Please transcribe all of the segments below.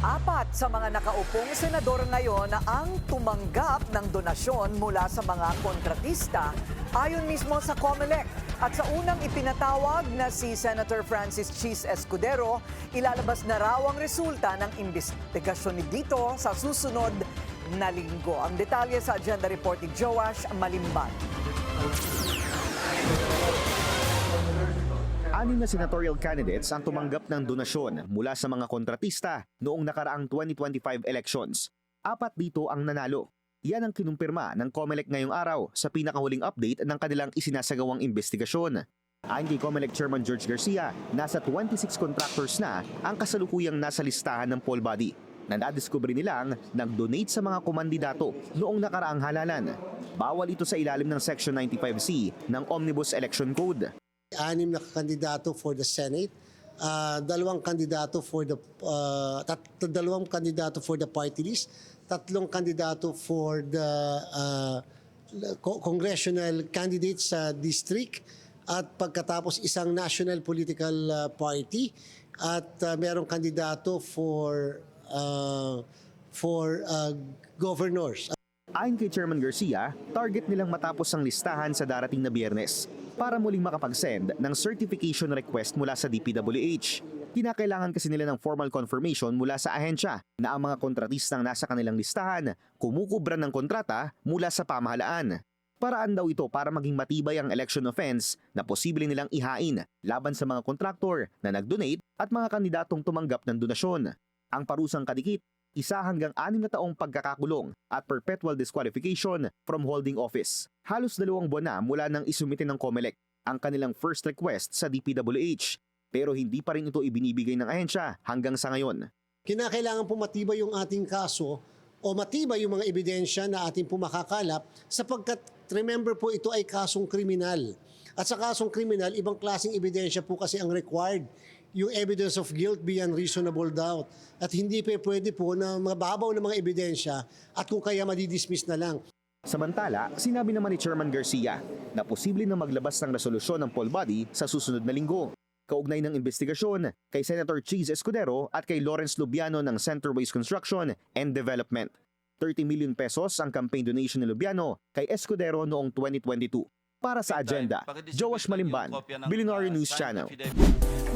Apat sa mga nakaupong senador ngayon na ang tumanggap ng donasyon mula sa mga kontratista ayon mismo sa COMELEC. At sa unang ipinatawag na si Senator Francis Cheese Escudero, ilalabas na raw ang resulta ng investigasyon dito sa susunod na linggo. Ang detalye sa agenda report ni Joash Malimban. Anim na senatorial candidates ang tumanggap ng donasyon mula sa mga kontratista noong nakaraang 2025 elections. Apat dito ang nanalo. Yan ang kinumpirma ng COMELEC ngayong araw sa pinakahuling update ng kanilang isinasagawang investigasyon. Ayon kay COMELEC Chairman George Garcia, nasa 26 contractors na ang kasalukuyang nasa listahan ng poll body na nadiskubre nilang nag-donate sa mga komandidato noong nakaraang halalan. Bawal ito sa ilalim ng Section 95C ng Omnibus Election Code. Anim na kandidato for the Senate, ah, dalawang kandidato for the ah, tat, dalawang kandidato for the party list, tatlong kandidato for the co- congressional candidate sa district. At pagkatapos isang national political ah, party. At ah, merong kandidato for ah, for ah, governors. Ayon kay Chairman Garcia, target nilang matapos ang listahan sa darating na biyernes para muling makapag-send ng certification request mula sa DPWH. Kinakailangan kasi nila ng formal confirmation mula sa ahensya na ang mga kontratistang nasa kanilang listahan kumukubra ng kontrata mula sa pamahalaan. Paraan daw ito para maging matibay ang election offense na posible nilang ihain laban sa mga kontraktor na nag-donate at mga kandidatong tumanggap ng donasyon. Ang parusang kadikit isa hanggang anim na taong pagkakakulong at perpetual disqualification from holding office. Halos dalawang buwan na mula nang isumite ng COMELEC ang kanilang first request sa DPWH pero hindi pa rin ito ibinibigay ng ahensya hanggang sa ngayon. Kinakailangan po matibay yung ating kaso o matibay yung mga ebidensya na ating po makakalap sapagkat remember po ito ay kasong kriminal. At sa kasong kriminal, ibang klaseng ebidensya po kasi ang required. Yung evidence of guilt beyond reasonable doubt. At hindi pa pwede po na mababaw ng mga ebidensya at kung kaya madidismiss na lang. Samantala, sinabi naman ni Chairman Garcia na posible na maglabas ng resolusyon ng poll body sa susunod na linggo. Kaugnay ng investigasyon kay Senator Cheese Escudero at kay Lawrence Lubiano ng Centerways Construction and Development. 30 million pesos ang campaign donation ni Lubiano kay Escudero noong 2022. Para sa agenda, Joash Malimban, Billionaire News Channel.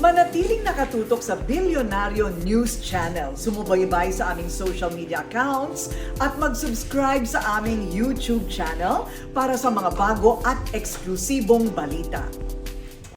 Manatiling nakatutok sa Bilyonaryo News Channel. Sumubaybay sa aming social media accounts at mag-subscribe sa aming YouTube channel para sa mga bago at eksklusibong balita.